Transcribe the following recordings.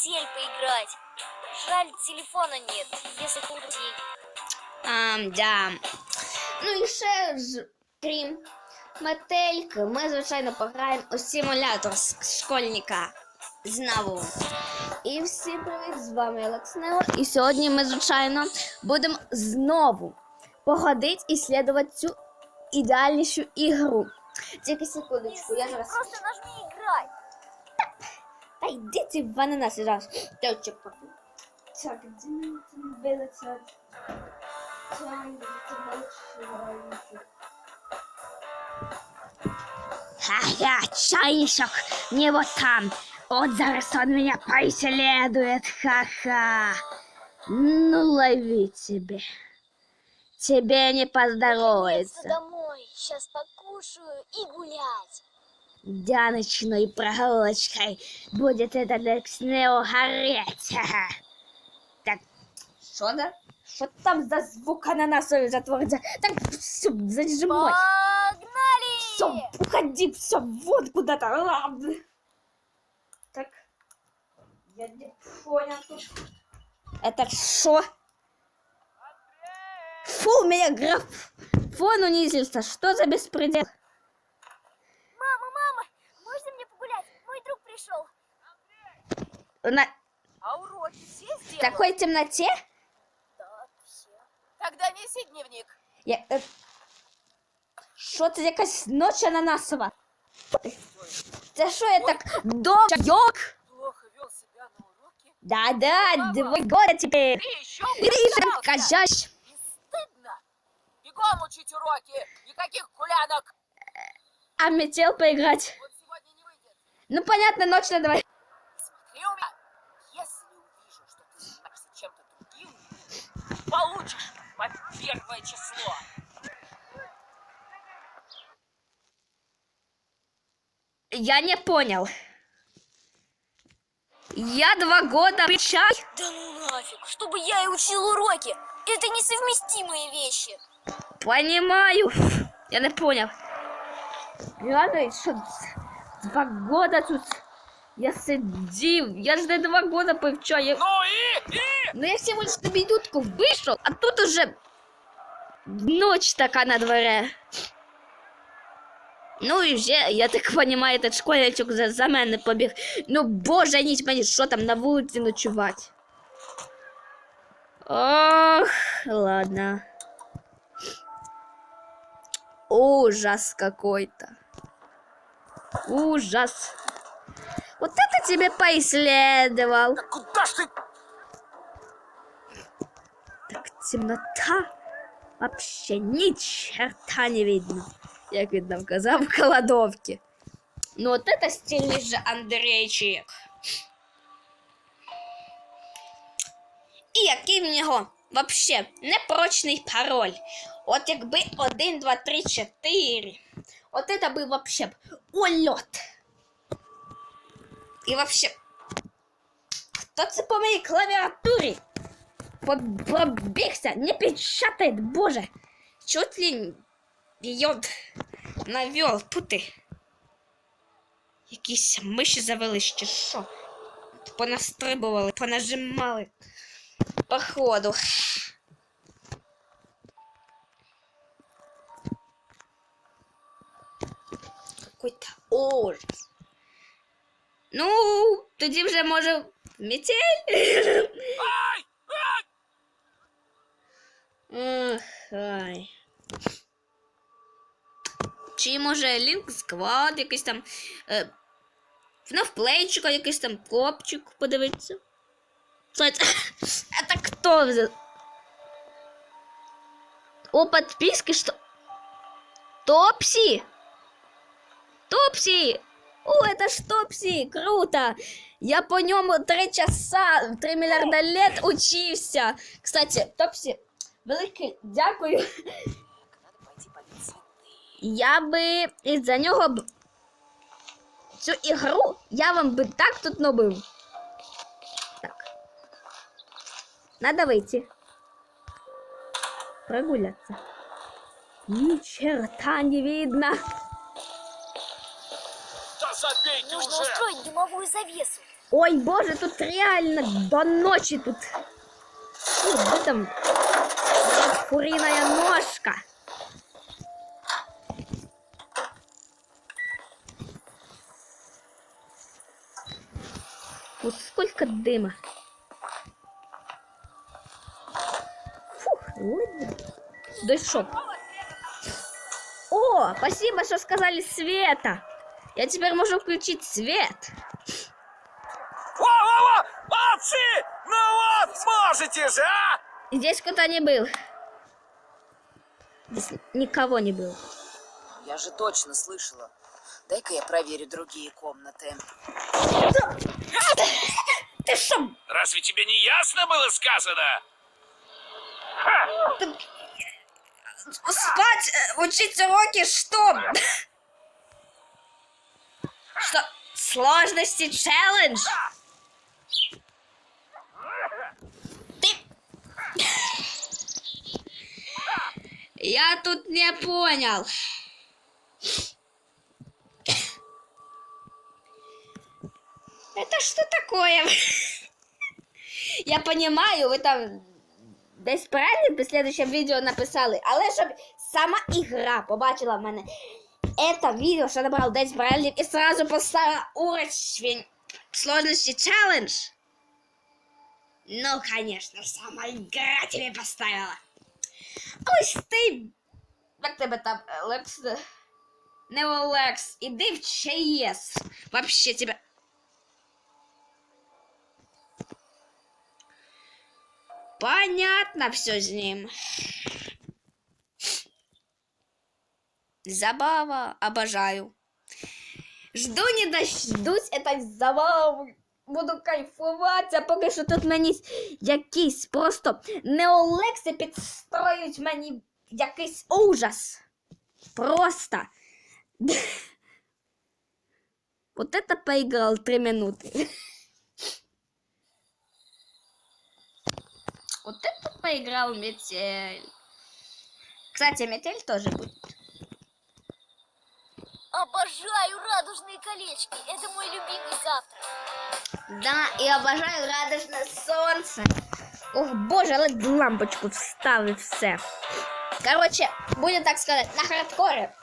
метель поиграть. Жаль, телефона нет, если у друзей. Да. Ну і ще ж, крім метельки, ми, звичайно, пограємо у симулятор школьника. Знову. І всім привіт, з вами Алекс Нео. І сьогодні ми, звичайно, будемо знову походити і слідувати цю ідеальнішу ігру. Тільки секундочку, я зараз. Просто нажми играть. Та йди ти в ананас поки. Так, це? Ха-ха, чайничок, не вот там. Вот зараз он меня преследует, ха-ха. Ну, лови тебе. Тебе не поздоровится. домой. Сейчас покушаю и гулять. Да, ночной прогулочкой будет этот Экснео гореть. Так, что да? Что там за звук ананасовый затворится? Так, все, зажимай. Все, Погнали! уходи, все, вот куда-то. Так, я не понял тут. Это что? Фу, у меня графон унизился. Что за беспредел? Мама, мама, можно мне погулять? Мой друг пришел. На А уроки все сделал? такой темноте? Да, все. Тогда неси дневник. Я... Що це якась ноч ананасова? Це що я так довго? Плохо вел себя на уроке. Да-да, два года теперь. Ты еще пытался? кажась. Не стыдно? Бегом учить уроки. Никаких гулянок. А метел поиграть. Вот. Ну, понятно, ночь на дворе. Смотри у меня. Если увижу, что ты занимаешься чем-то другим, получишь по первое число. Я не понял. Я два года чай. Да ну нафиг, чтобы я и учил уроки. Это несовместимые вещи. Понимаю. Я не понял. Реально, що два года тут я сидів. Я ж не два года повчаю. Я... Ну и, и! Ну я всего лишь на минутку вышел, а тут уже ночь така на дворе. Ну і вже, я так понимаю, этот школьничок за, за мене побіг. Ну боже, ніч мені, що там на вулиці ночувати. Ох, ладно. Ужас какой-то. Ужас. Вот это тебе поисследовал. Да куда ж ты? Так темнота. Вообще ни черта не видно. Як він нам казав, в кладовці. Ну от это стильний же Андрейчик. І який в нього вообще непрочний пароль. От якби 1, 2, 3, 4. От это би вообще б ульот. І вообще. Хто це по моїй клавіатурі? По- пробігся, не печатает, боже. Чуть ли ее навел, пути. Якісь миші завелись чи що? Понастрибували, понажимали. Походу. Какой-то ужас. Ну, тоді вже може метель. Ах, ай. Чи може лінк сквад, якийсь там. Е, Фнафплейчика, якийсь там копчик подивитися. Це, хто взял? О, подписки, что? Топси! Топси! О, это ж Топси! Круто! Я по ньому три часа, три мільярда лет учився. Кстати, Топсі, велике дякую. Надо пойти полить цветы. Я би із-за нього б цю ігру я вам би так тут набив. Так. Надо вийти. Прогуляться. Ни черта не видно. Да забейте Нужно уже! устроить дымовую завесу. Ой, боже, тут реально до ночи тут. Фу, где там куриная ножка? Вот сколько дыма. Фух, ладно. Дошел. О, спасибо, что сказали света. Я теперь могу включить свет. Во-во-во! Молодцы! Ну вот, сможете же, а? Здесь кто-то не был. Здесь никого не было. Я же точно слышала. Дай-ка я проверю другие комнаты. Ты что? Разве тебе не ясно было сказано? Спать, э, учить уроки, что? Что? Сложности челлендж? Ты... Я тут не понял. Это что такое? Я понимаю, ви там десь правильно в следующем відео написали, але щоб сама ігра побачила в мене это відео, що набрав 10 правильно і сразу поставила уровень сложности челлендж. Ну, конечно, сама игра тебе поставила. А ось ти, як тебе там, е, Лекс, не Лекс, іди в ЧС. Вообще тебя... Понятно все с ним. Забава, обожаю. Жду не дождусь этой забави. Буду кайфувати, а поки що тут мені якийсь просто неолекси підстроюють мені якийсь ужас. Просто. Вот это поиграл три минуты. Вот это поиграл Метель. Кстати, Метель тоже будет. Обожаю радужные колечки. Это мой любимый завтрак. Да, и обожаю радужне сонце. Ох, боже, лампочку вставив все. Короче, будем так сказать, на хардкоре.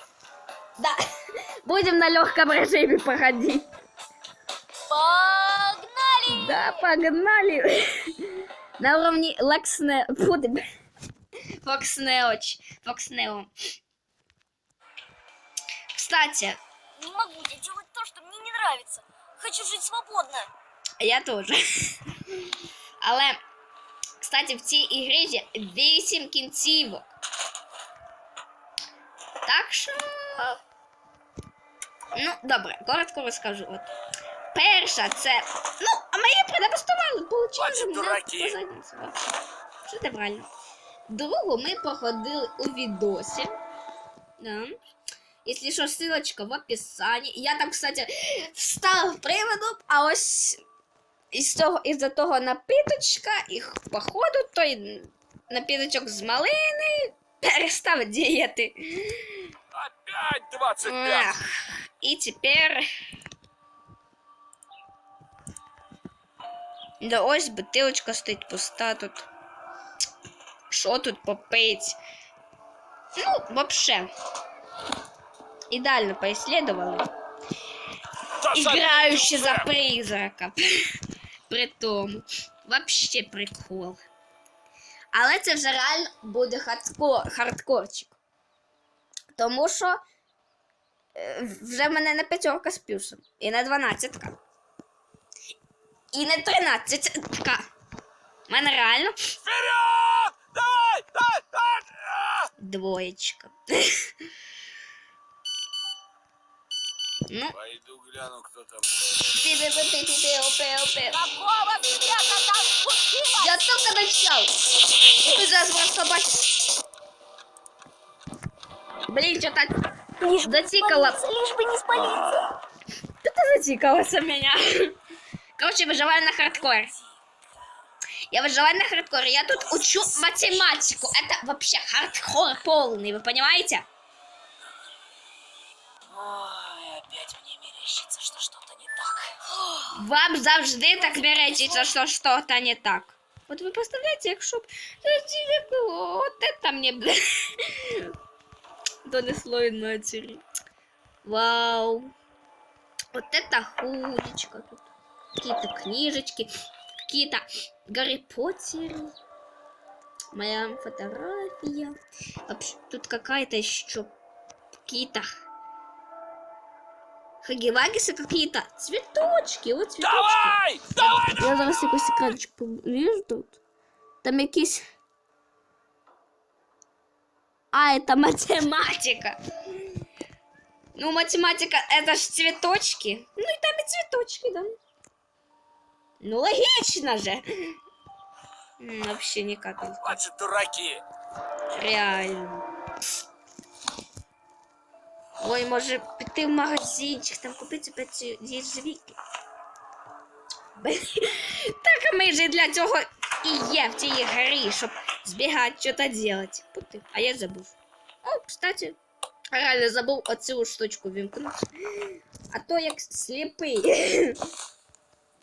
Да, будем на легком режиме проходить. Погнали! Да, погнали. На уровне Лаксне... Фу, Фокснеоч. Фокснео. Кстати, Не могу я делать то, что мне не нравится. Хочу жить свободно. Я теж. Але, кстати, в цій ігрі є 8 кінцівок. Так що. Ну, добре, коротко розкажу. От. Перша це. Ну, а мої предопостували, получили дураки. це правильно? Другу ми проходили у відосі. Да. Если что, ссылочка в описании. Я там, кстати, встав приводу, а ось із того, із-за того напиточка, їх походу, той напиточок з малини перестав діяти. Опять 25. Ах, і тепер. Да ось бутилочка стоїть пуста тут. Що тут попить? Ну, вообще. Ідеально поисследовали. Та Играющий за забудь уже. призрака. При тому. Вообще прикол. Але це вже реально буде хардкор, хардкорчик. Тому що е, вже в мене на п'ятерка з плюсом. І на дванадцятка. І на тринадцятка. У мене реально Вперед! Давай! Давай! Давай! А! двоєчка. ну, Пойду гляну, кто там. пі-пі-пі-пі-пі-пі-пі. Какого света там случилось? Я только начал. И ты зараз просто бачишь. Блин, что так Лишь бы не затикало. спалиться, лишь бы не спалиться. Что-то затикалось у меня. Короче, выживаю на хардкоре. Я выживаю на хардкоре. Я тут учу математику. Это вообще хардкор полный, вы понимаете? Вам завжди так мерещиться, що щось не так. От ви представляєте, якщо б от це мені б донесло і ночері. Вау. Вот это худечка тут. Какие-то книжечки, какие-то Гарри Поттеры. Моя фотография. Вообще, тут какая-то еще какие-то Хагевагисы какие-то. Цветочки, вот цветочки. Давай! Давай! Я зараз якусь екранчик повіжу тут. Там якісь. А, это математика. Ну, математика, это ж цветочки. Ну и там и цветочки, да. Ну, логично же. Вообще не капелька. Хватит дураки! Реально. Ой, може піти в магазинчик, там купити п'ять їжевіки. Так ми ж для цього і є в цій грі, щоб збігати, щось робити. Пути. А я забув. О, кстати, реально забув оцю штучку вімкнути. А то як сліпий.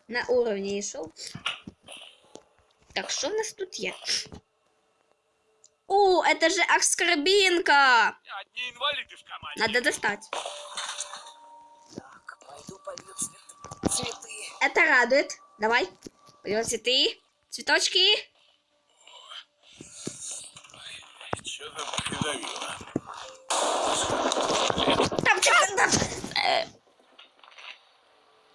На уровні йшов. Так, що в нас тут є? О, это же Акскарбинка! Одни инвалиды в команде. Надо достать. Так, пойду полью цветы. Это радует. Давай. Пойдем цветы. Цветочки. Чё там придавило? Там что-то... Э,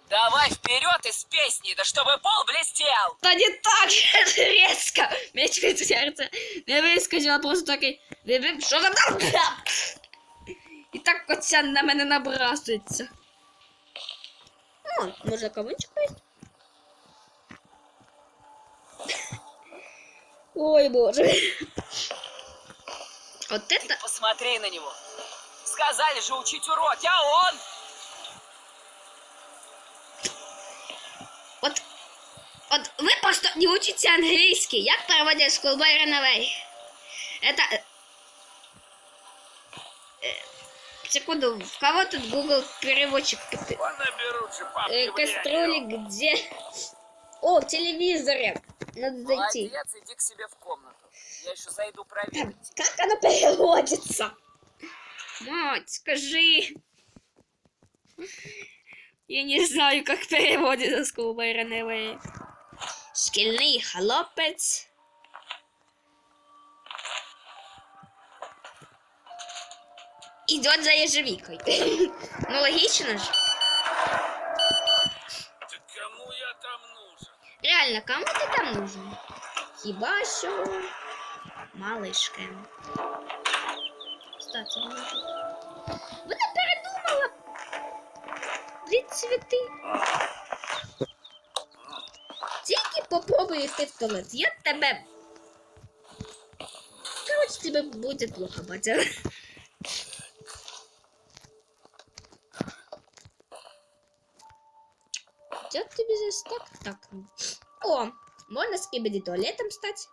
Давай вперед из песни, да чтобы пол блестел! Да не так же резко. Меч від серця. Не вискочила просто такий. «Бі-бі, Що там там? І так оця на мене набрасується. О, може кавунчик є? Ой, боже. Вот это... Посмотри на него. Сказали же учить уроки, а он... От, от ви просто не учите англійський. Як переводять Schoolboy Runaway? Это... секунду, в кого тут Google переводчик? Э, кастрюли где? О, в телевизоре. Надо зайти. Молодец, иди к себе в комнату. Я еще зайду проверить. как оно переводится? Мать, скажи. Я не знаю, как переводится с Schoolboy Runaway. Шкільний хлопець. Идет за ежевикой. Ну, логично же. Да кому я там нужен? Реально, кому ти там нужен? Хіба що малишкам. Кстати, передумала. Дві цвіти. Тільки попробуй йти в туалет. Я тебе. Короче, тебе буде плохо, батя. Идет тебе здесь так, так. О, можно с Кибеди туалетом стать.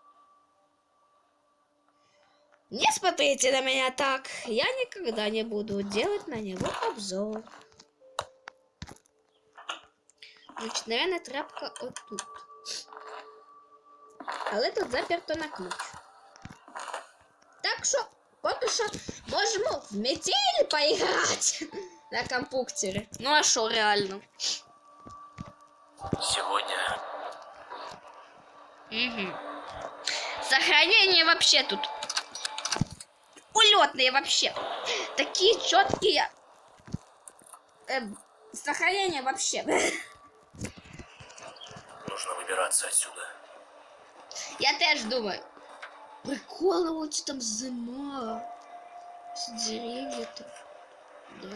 Не смотрите на меня так. Я никогда не буду делать на него обзор. Значит, наверное, трапка вот тут. Але тут заперто на ключ. Так що, поки що можемо в метель поіграти на компьютере. Ну а що реально? Сегодня Угу. Сохранение вообще тут. Улетные вообще. Такие четкие. Эм, сохранение вообще. нужно выбираться отсюда. Я теж думаю. Приколи, от там зима. Деревья там.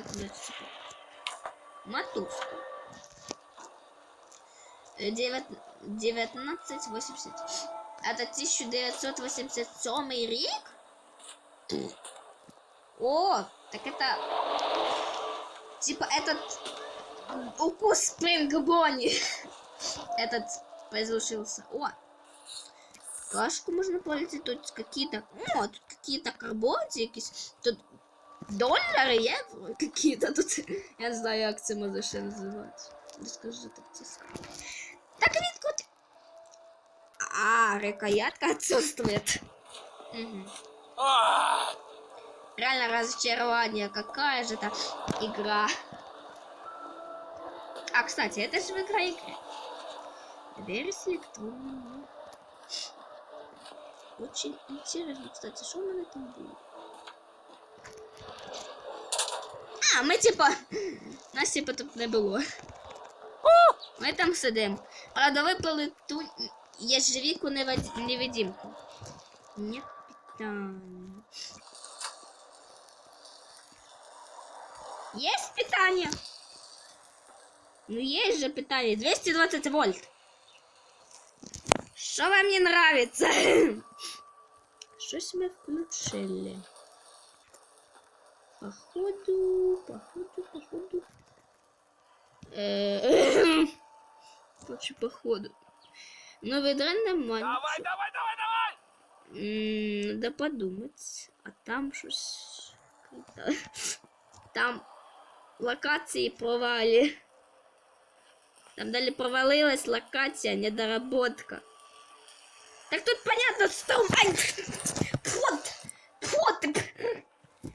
Цепь. Мотузка. Э, девят- 1980. Это 1987 рік? О, так это... Типа этот укус Спринг Бонни. Этот произошился. О, Кашку можно полететь, тут какие-то, о, тут какие-то карбонці якісь, тут доллары, євро какие-то тут, я не знаю, як це може ще називати. Расскажи так тиска. Так відкрути. А, рукоятка отсутствует. Мгм. А, Реально разочарование. Какая же это игра. А, кстати, это же в игра игры. Дверь с электронным. Очень интересно, кстати, что мы на этом было? А, ми типа. Нас типа тут не було. Ми там сидимо. Правда, випили ту єжевіку невид- невидимку. Нет питання. Есть питание? Ну есть же питание. 220 вольт. Что вам не нравится? Щось ми включили. Походу, походу, походу. Э, Короче, походу. Ну, ведра нормально. давай, давай, давай, давай! М, Надо подумать. А там щось. какая-то- Там локації провалі. Там далі провалилась локація, недоработка. Так тут понятно, струм. Ай! Фот! Фот!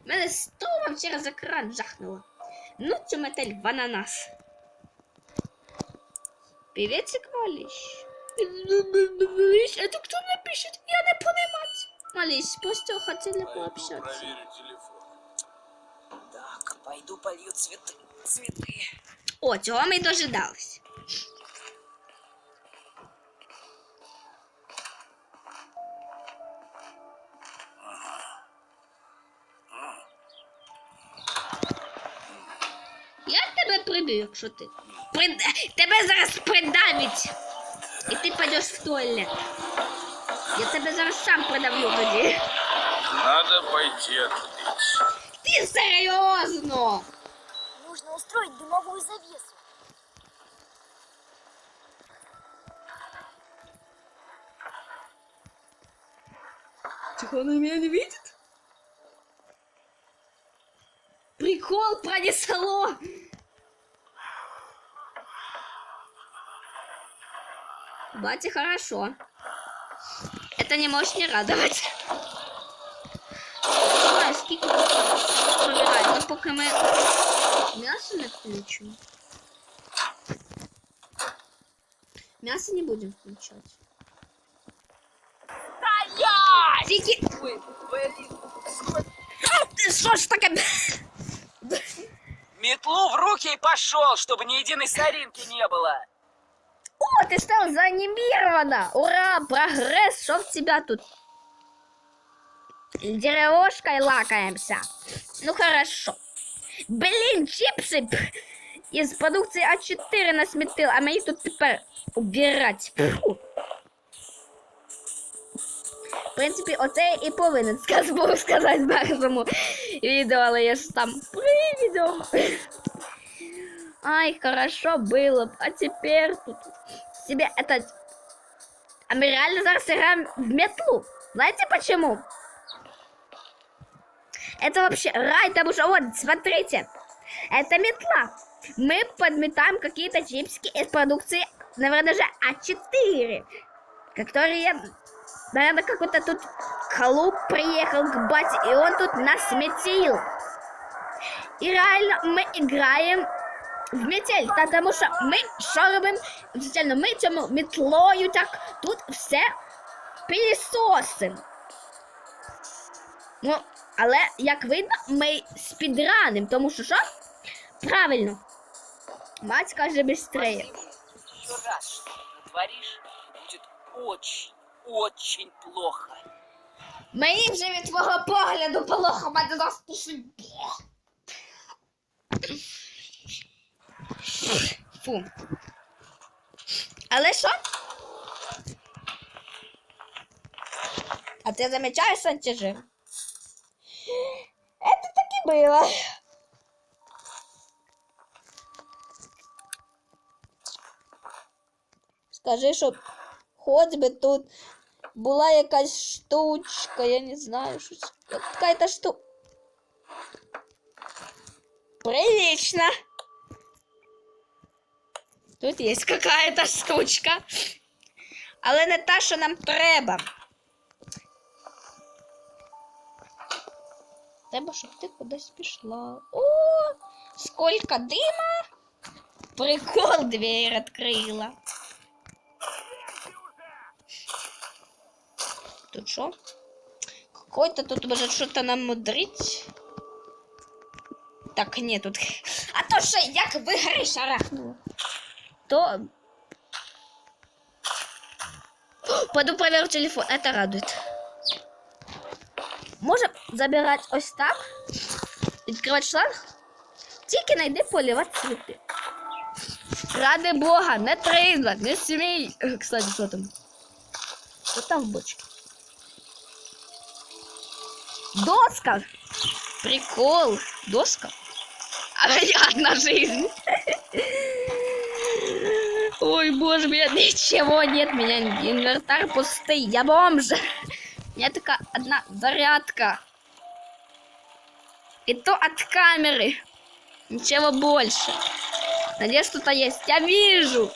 Мене струмом через екран жахнуло. Ну, цю метель в ананас. Приветик, малыш. Малыш, это кто мне пишет? Я не понимать. Малыш, просто хотели пообщаться. Так, пойду полью цветы. Цветы. О, цього ми й дожидались. тебе приб'ю, якщо ти. Прид... Тебе зараз придавить. І ти підеш в туалет. Я тебе зараз сам придавлю тоді. Надо пойти отлить. Ти серйозно? Нужно устроить дымовую завесу. Тихо, она меня не видит? Батя, хорошо. Это не может не радовать. Не знаю, скільки пробирать, но поки ми м'ясо не включимо. М'ясо не будем включать. Стоять! Тільки Ой, блин. Ты что ж таке? Метлу в руки и пошел, чтобы ни единой соринки не было. О, ты стал заанимирована! Ура, прогресс! Что в тебя тут? Деревушкой лакаемся. Ну хорошо. Блин, чипсы п- из продукции А4 насметил, а мені тут тепер убирать. Фу. В принципі, оце я і повинен сказ був сказати в першому відео, але я ж там привідом. Ай, хорошо было. А теперь тут себе этот... А мы реально зараз играем в метлу. Знаете почему? Это вообще рай, потому что вот, смотрите. Это метла. Мы подметаем какие-то чипсики из продукции, наверное, даже А4. Которые, наверное, какой-то тут холоп приехал к бате, и он тут насметил. И реально мы играем в метель, тому що ми що робимо? Звичайно, ми цьому метлою так тут все пилісосимо. Ну, але як видно, ми спідраним, тому що що? Правильно. Мать каже быстрее. Раз что натворишь, будет очень, очень плохо. Мені вже від твого погляду полохо мене застушить. Фу. Але що? А ти замічаєш антижир? Это так і було. Скажи, щоб хоч би тут була якась штучка, я не знаю, щось. Какая-то штука. Прилично. Тут є какая-то штучка. Але не та, що нам треба. Треба, щоб ти кудись пішла. О, сколько дима! Прикол, дверь открыла. Тут что? Какой-то тут может что-то нам мудрить. Так, нет, тут... А то що, як в ігри шарахнуло. То... О, Пойду проверю телефон, это радует. Можем забирать ось так. Відкривати шланг. Тільки найди поливати цвіти. Ради Бога, не треба, не смій. Е, Кстати, що там? Що там в бочці? Доска! Прикол! Доска? А одна жизнь. Ой, боже, у меня ничего нет, у меня инвентарь пустый, я бомж. У меня только одна зарядка. И то от камеры. Ничего больше. Надеюсь, что-то есть. Я вижу.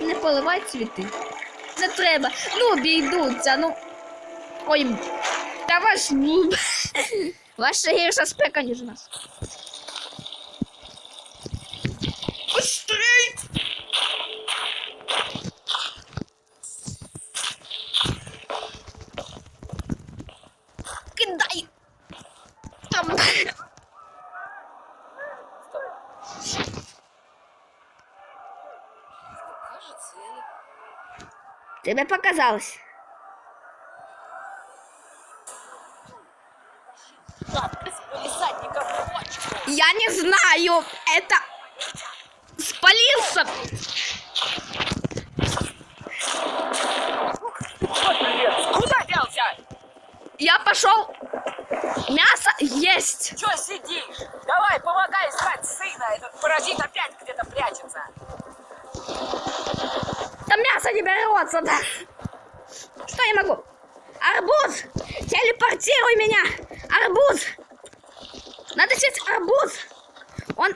Не поливай цвіти. Не треба. Ну, обійдуться, ну. Ой, та ваш. ну, Ваша гірша спека, ніж у нас. Тебе показалось. Я не знаю. Это спалился. Куда делся? Я пошел. Мясо есть. Чё сидишь? Давай, помогай искать сына. Этот паразит опять где-то прячется. Там мясо не берется, да. Что я могу? Арбуз! Телепортируй меня! Арбуз! Надо сесть арбуз! Он...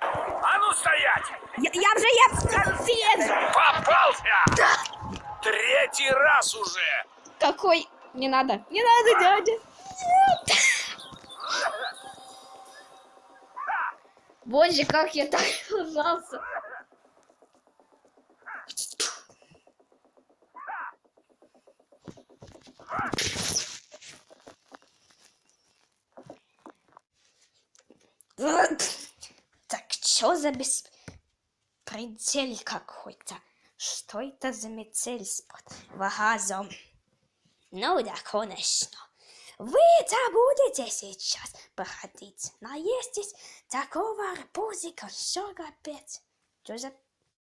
А ну стоять! Я, я уже я! Попался! Третий раз уже! Какой? Не надо. Не надо, дядя. Нет. Боже, как я так ужался. Так, что за беспредел какой-то? Что это за метель с противогазом? Ну да, конечно. Вы-то будете сейчас проходить. Наестись такого арбузика, что капец. Что за